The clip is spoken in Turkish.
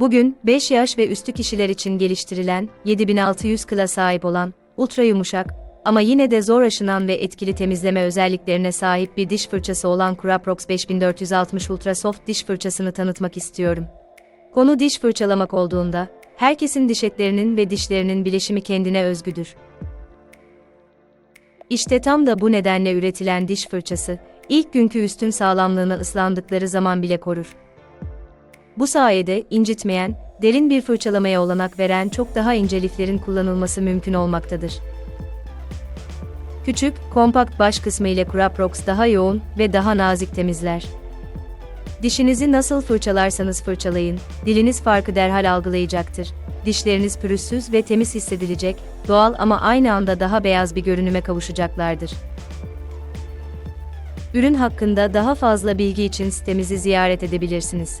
Bugün 5 yaş ve üstü kişiler için geliştirilen 7600 kıla sahip olan ultra yumuşak ama yine de zor aşınan ve etkili temizleme özelliklerine sahip bir diş fırçası olan Curaprox 5460 Ultra Soft diş fırçasını tanıtmak istiyorum. Konu diş fırçalamak olduğunda herkesin diş etlerinin ve dişlerinin bileşimi kendine özgüdür. İşte tam da bu nedenle üretilen diş fırçası, ilk günkü üstün sağlamlığını ıslandıkları zaman bile korur. Bu sayede incitmeyen, derin bir fırçalamaya olanak veren çok daha ince liflerin kullanılması mümkün olmaktadır. Küçük, kompakt baş kısmı ile Curaprox daha yoğun ve daha nazik temizler. Dişinizi nasıl fırçalarsanız fırçalayın, diliniz farkı derhal algılayacaktır. Dişleriniz pürüzsüz ve temiz hissedilecek, doğal ama aynı anda daha beyaz bir görünüme kavuşacaklardır. Ürün hakkında daha fazla bilgi için sitemizi ziyaret edebilirsiniz.